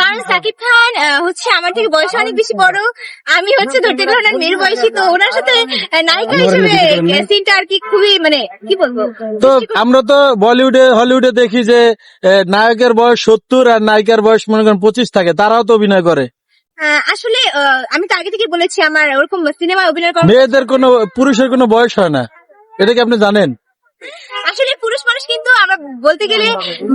কারণ সাকিব খান হচ্ছে আমার থেকে বয়সে অনেক বেশি বড়। আমি হচ্ছে ধরতে গেলে ওনার মেয়ের বয়সী তো ওনার সাথে নায়িকা হিসেবে সিনটা আর কি খুবই মানে কি বলব? তো আমরা তো বলিউডে হলিউডে দেখি যে নায়কের বয়স সত্তর আর নায়িকার বয়স মনে করেন পঁচিশ থাকে তারাও তো অভিনয় করে। আসলে আমি তো আগে থেকে বলেছি আমার ওরকম সিনেমা অভিনয় মেয়েদের কোনো পুরুষের কোনো বয়স হয় না। এটা কি আপনি জানেন? আসলে মানুষ কিন্তু আমরা বলতে গেলে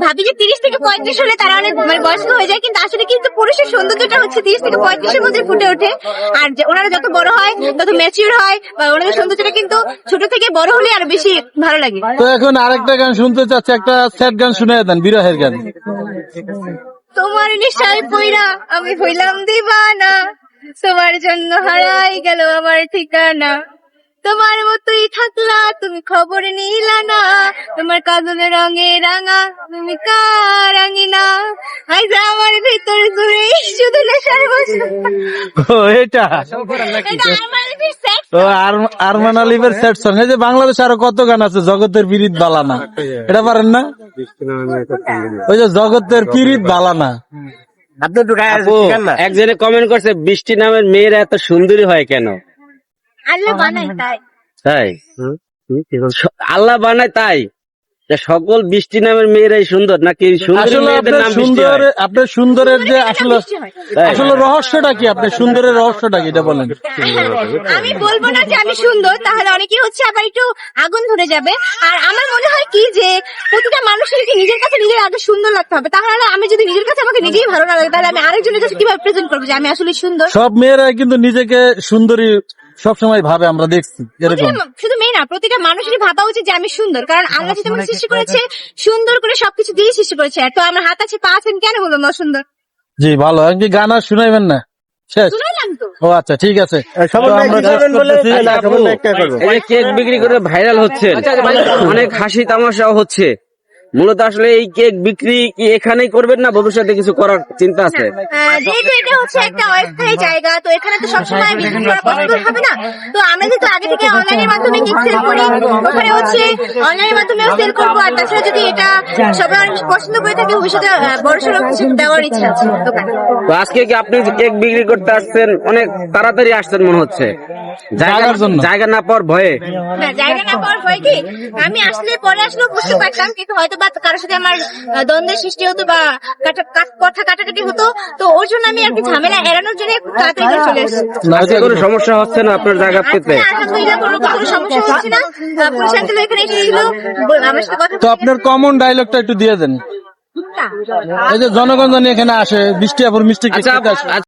ভাবি যে তিরিশ থেকে পঁয়ত্রিশ হলে তারা অনেক মানে বয়স্ক হয়ে যায় কিন্তু আসলে কিন্তু পুরুষের সৌন্দর্যটা হচ্ছে তিরিশ থেকে পঁয়ত্রিশের মধ্যে ফুটে ওঠে। আর ওনারা যত বড় হয় তত ম্যাচিউর হয় বা ওনাদের সৌন্দর্যটা কিন্তু ছোট থেকে বড় হলে আরও বেশি ভালো লাগে। তো এখন আরেকটা গান শুনতে চাচ্ছি একটা স্যাড গান শুনে দেন বিরহের গান। তোমার নেশায় পইরা আমি হইলাম দিবানা তোমার জন্য হারাই গেল আমার ঠিকানা। তোমার মতোই থাকলা তুমি খবর নিলা না। তোমার কাজলের রঙে রাঙা তুমি কারাঙিনা আজ আমার ভিতর জুড়ে শুধু নেশার বসে। ও এটা? যে তো আরমান আলিমের স্যাড সং এই যে বাংলাদেশে আরও কত গান আছে জগতের পিরিত বালানা। এটা পারেন না? ওই যে জগতের পিরিত বালানা। একজনে কমেন্ট করছে বৃষ্টি নামের মেয়েরা এত সুন্দরী হয় কেন? আল্লাহ বানাই তাই। তাই? আল্লাহ বানায় তাই? সকল বৃষ্টি নামের মেয়েরাই সুন্দর নাকি সুন্দরী আপনার আপনার সুন্দরের যে আসলে? আসলে রহস্যটা কি? আপনি সুন্দরের রহস্যটা কি? এটা বলেন। আমি বলব না যে আমি সুন্দর তাহলে অনেকে হচ্ছে আবার একটু আগুন ধরে যাবে। আর আমার মনে হয় কি যে প্রতিটা মানুষের কি নিজের কাছে নিজের আগে সুন্দর লাগতে হবে? তাহলে আমি যদি নিজের কাছে আমাকে নিজেই ভালো না লাগে তাহলে আমি আরেকজনের কাছে কীভাবে প্রেজেন্ট করব যে আমি আসলে সুন্দর? সব মেয়েরা কিন্তু নিজেকে সুন্দরী সবসময় ভাবে আমরা দেখছি এরকম। শুধু মেয়ে না প্রতিটা মানুষেরই ভাবা উচিত যে আমি সুন্দর। কারণ আল্লাহ যেটা আমাকে সৃষ্টি করেছে সুন্দর করে সবকিছু দিয়ে সৃষ্টি করেছে। তো আমার হাত আছে পা আছেন কেন বলব না সুন্দর? জি ভালো। একটি গান আর শুনাইবেন না? শেষ। ও আচ্ছা ঠিক আছে। আচ্ছা, কেক বিক্রি করে ভাইরাল হচ্ছে অনেক হাসি তামাশাও হচ্ছে। মূলত আসলে এই কেক বিক্রি কি এখানেই করবেন না ভবিষ্যতে কিছু করার চিন্তা আছে? যেহেতু এটা হচ্ছে একটা অস্থায়ী জায়গা তো এখানে তো সবসময় বিক্রি করা পসিবল হবে না। তো আমরা যেহেতু আগে থেকে অনলাইনের মাধ্যমে কেক সেল করি। ওখানে হচ্ছে অনলাইনের মাধ্যমে সেল করব আর তাছাড়া যদি এটা সবাই অনেক পছন্দ করে থাকে ভবিষ্যতে বড় সড়ো কিছু দেওয়ার ইচ্ছা আছে দোকানে। তো আজকে কি আপনি কেক বিক্রি করতে আসছেন অনেক তাড়াতাড়ি আসছেন মনে হচ্ছে? জায়গার জন্য। জায়গা না পাওয়ার ভয়ে। না জায়গা না পাওয়ার ভয় কি? আমি আসলে পরে আসলেও বুঝতে পারতাম কিন্তু হয়তো বা কারোর সাথে আমার দ্বন্দ্বের সৃষ্টি হতো বা কথা কাটাকাটি হতো তো ওর জন্য আমি আর কি ঝামেলা এড়ানোর জন্য তাড়াতাড়ি করে চলে এসেছি। কোনো সমস্যা হচ্ছে না আপনার জায়গা পেতে। আলহামদুলিল্লাহ কোনো কোনো সমস্যা হচ্ছে না। পুলিশ আঙ্কেল এখানে এসেছিল আমার সাথে কথা তো আপনার কমন ডায়লগটা একটু দিয়ে দেন। এই যে জনগণ জানি এখানে আসে বৃষ্টি আপুর মিষ্টি